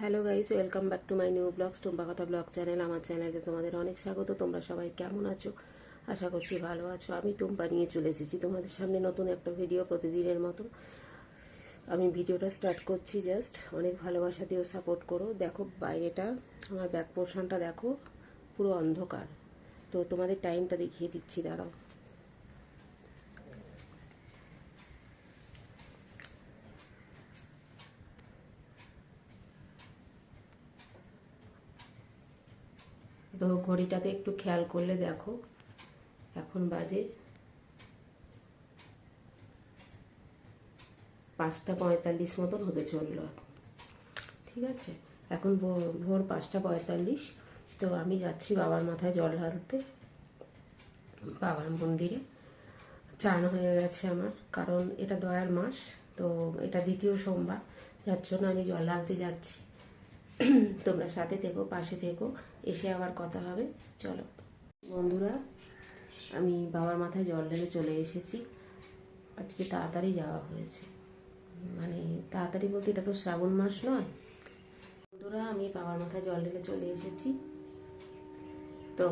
Hello guys welcome back to my new vlogs Tumpa কথা blog channel আমার চ্যানেলে তোমাদের অনেক স্বাগত, তোমরা সবাই কেমন আছো? আশা করছি ভালো আছো। আমি টুম্পা নিয়ে চলে এসেছি তোমাদের সামনে নতুন একটা ভিডিও প্রতিদিনের মতো। আমি ভিডিওটা স্টার্ট করছি জাস্ট অনেক ভালোবাসা দিয়েও সাপোর্ট করো। দেখো, বাইরেটা, আমার ব্যাক পোর্শনটা দেখো, পুরো অন্ধকার। তো তোমাদের টাইমটা দেখিয়ে দিচ্ছি, দাঁড়াও। তো ঘড়িটাতে একটু খেয়াল করলে দেখো। এখন বাজে পাঁচটা পঁয়তাল্লিশ মতন হতে চলল ঠিক আছে? এখন ভোর- পাঁচটা পঁয়তাল্লিশ। তো আমি যাচ্ছি বাবার মাথায় জল ঢালতে। বাবার মন্দিরে। চান হয়ে গেছে আমার, কারণ এটা দয়ার মাস, তো এটা দ্বিতীয় সোমবার। যার জন্য আমি জল ঢালতে যাচ্ছি। তোমরা সাথে থেকো, পাশে থেকো, এসে আবার কথা হবে, চলো। বন্ধুরা, আমি বাবার মাথায় জল ঢেলে চলে এসেছি। আজকে তাড়াতাড়ি যাওয়া হয়েছে। মানে তাড়াতাড়ি বলতে এটা তো শ্রাবণ মাস নয়। বন্ধুরা, আমি বাবার মাথায় জল ঢেলে চলে এসেছি। তো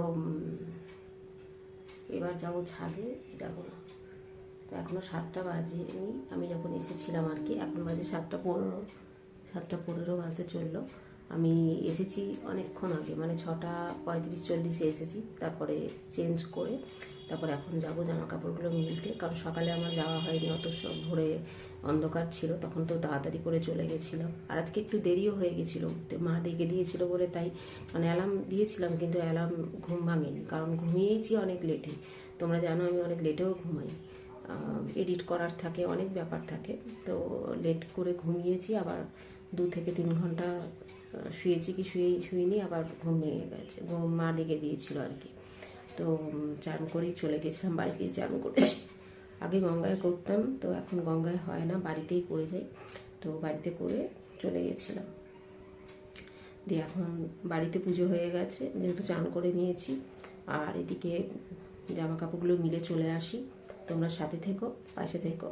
এবার যাব ছাদে। দেখো না, তো এখনও সাতটা বাজেনি। আমি যখন এসেছিলাম আর কি, এখন বাজে সাতটা পনেরো। সাতটা পনেরো বাজে চলল। আমি এসেছি অনেকক্ষণ আগে মানে ছটা পঁয়ত্রিশ চল্লিশে এসেছি, তারপরে চেঞ্জ করে, তারপরে এখন যাব জামা কাপড়গুলো মিলতে, কারণ সকালে আমার যাওয়া হয়নি অত ভোরে অন্ধকার ছিল, তখন তো তাড়াতাড়ি করে চলে গেছিলাম। আর আজকে একটু দেরিও হয়ে গেছিল মা ডেকে দিয়েছিল বলে তাই মানে অ্যালার্ম দিয়েছিলাম, কিন্তু অ্যালার্ম ঘুম ভাঙেনি, কারণ ঘুমিয়েইছি অনেক লেটে তোমরা জানো আমি অনেক লেটেও ঘুমাই। এডিট করার থাকে, অনেক ব্যাপার থাকে, তো লেট করে ঘুমিয়েছি, আবার দু থেকে তিন ঘণ্টা শুয়েছি কি শুয়ে, শুইনি, আবার ঘুম ভেঙে গেছে। ঘুম মা ডেকে দিয়েছিল আর কি। তো চান করেই চলে গেছিলাম, বাড়িতেই চান করেছি। আগে গঙ্গায় করতাম, তো এখন গঙ্গায় হয় না, বাড়িতেই করে যাই। তো বাড়িতে করে চলে গেছিলাম। দিয়ে এখন বাড়িতে পুজো হয়ে গেছে, যেহেতু চান করে নিয়েছি। আর এদিকে জামা কাপড়গুলো মিলে চলে আসি। তোমরা সাথে থেকো, পাশে থেকো।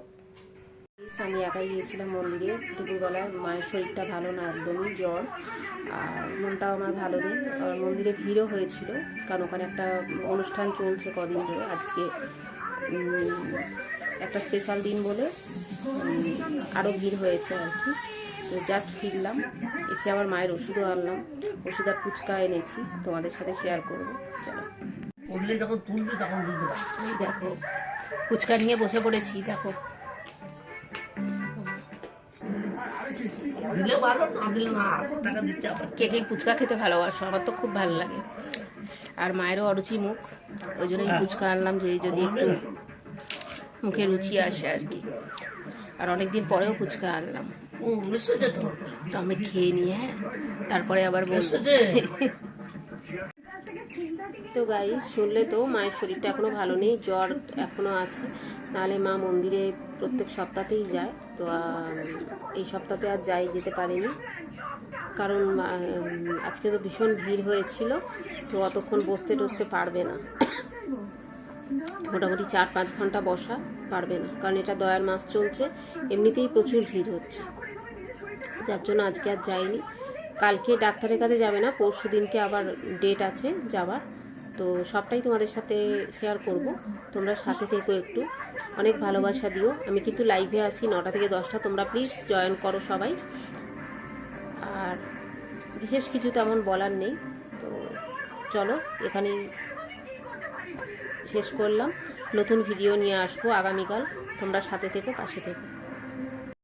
আমি একাই গিয়েছিলাম মন্দিরে দুপুরবেলা। মায়ের শরীরটা ভালো না একদমই জ্বর। আর মনটাও আমার ভালো নেই। আর মন্দিরে ভিড়ও হয়েছিল কারণ ওখানে একটা অনুষ্ঠান চলছে কদিন ধরে। আজকে একটা স্পেশাল দিন বলে আরও ভিড় হয়েছে আর কি। তো জাস্ট ফিরলাম এসে আবার মায়ের ওষুধও আনলাম। ওষুধ আর ফুচকা এনেছি তোমাদের সাথে শেয়ার করব। চলো। উঠলে যখন তুলবে তখন বুঝতে পারবে। দেখো ফুচকা নিয়ে বসে পড়েছি দেখো। দিলে ভালো না দিলে না টাকা দিতে কে কে ফুচকা খেতে ভালোবাসো আমার তো খুব ভালো লাগে। আর মায়েরও অরুচি মুখ ওই জন্যই ফুচকা আনলাম যে যদি একটু মুখে রুচি আসে আর কি। আর অনেকদিন পরেও ফুচকা আনলাম। তো। আমি খেয়ে নিয়ে হ্যাঁ তারপরে আবার বলব। তো গাইস শুনলে তো মায়ের শরীরটা এখনও ভালো নেই, জ্বর এখনও আছে। নাহলে মা মন্দিরে প্রত্যেক সপ্তাহতেই যায়। তো এই সপ্তাহতে আর যাই, যেতে পারেনি। কারণ আজকে তো ভীষণ ভিড় হয়েছিল, তো অতক্ষণ বসতে টসতে পারবে না। মোটামুটি চার পাঁচ ঘণ্টা বসা পারবে না, কারণ এটা দয়ার মাস চলছে, এমনিতেই প্রচুর ভিড় হচ্ছে। যার জন্য আজকে আর যাইনি। কালকে ডাক্তারের কাছে যাবে না, পরশু দিনকে আবার ডেট আছে যাবার তো সবটাই তোমাদের সাথে শেয়ার করব। তোমরা সাথে থেকো একটু। অনেক ভালোবাসা দিও। আমি কিন্তু লাইভে আসি নটা থেকে দশটা। তোমরা প্লিজ জয়েন করো সবাই। আর বিশেষ কিছু তেমন বলার নেই। তো চলো, এখানেই শেষ করলাম। নতুন ভিডিও নিয়ে আসব আগামীকাল। তোমরা সাথে থেকো, পাশে থেকো।